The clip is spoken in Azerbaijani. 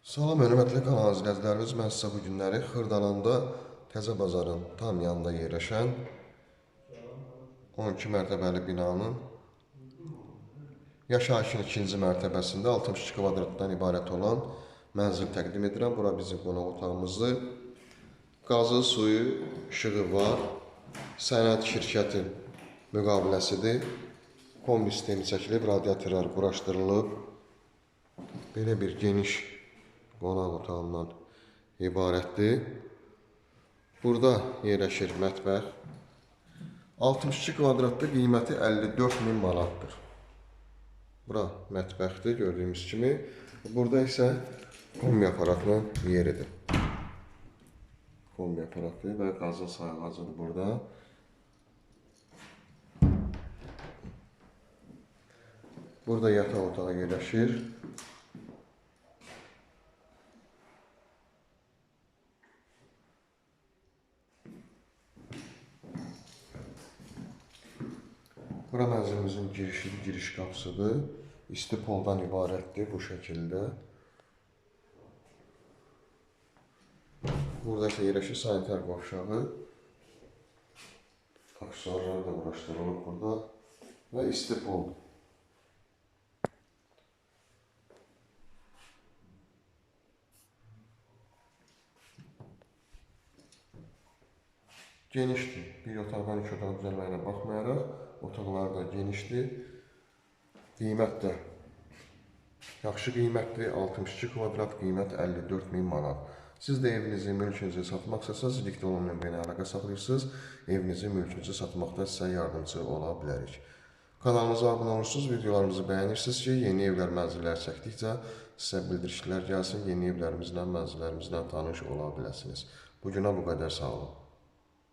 Salam hörmətli kanal izləyicilərimiz, mən sizə bu günləri Xırdalanda Təzə Bazarın tam yanında yerləşən 12 mərtəbəli binanın yaşayışın ikinci mərtəbəsində 62 kvadratdan ibarət olan mənzil təqdim edirəm. Bura bizim qonaq otağımızdır. Qazı, suyu, işığı var. Sənəd şirkəti müqaviləsidir. Kombi sistemi çəkilib, radiatorlar quraşdırılıb. Belə bir geniş qonaq otağından ibarətdir. Burada yerləşir mətbəx. 62 kvadratda qiyməti 54 min manatdır. Bura mətbəxdir gördüyümüz kimi. Burada isə kombi aparatının yeridir. Kombi aparatı və qazın sayğacıdır burada. Burada yataq otağı yerləşir. Bura mənzilimizin girişi, giriş qapısıdır. İsti poldan ibarətdir bu şəkildə. Burada isə yerləşir sanitar qovşağı. Aksesuarlar da uğraşdırılıb burada və isti pol. Genişdir. Bir otaqdan iki otağa düzəlməyinə baxmayaraq, otaqlar da genişdir. Qiymət də yaxşı qiymətdir. 62 kvadrat qiymət 54 min manat. Siz də evinizi, mülkünüzü satmaq istəsəniz, dikdə olan nömrəyə əlaqə saxlayırsınız. Evinizi, mülkünüzü satmaqda sizə yardımcı ola bilərik. Kanalımıza abunə olursunuz, videolarımızı bəyənirsiniz ki, yeni evlər, mənzillər çəkdikcə sizə bildirişlər gəlsin, yeni evlərimizlə, mənzillərimizlə tanış ola biləsiniz. Bugünə bu qədər sağ olun.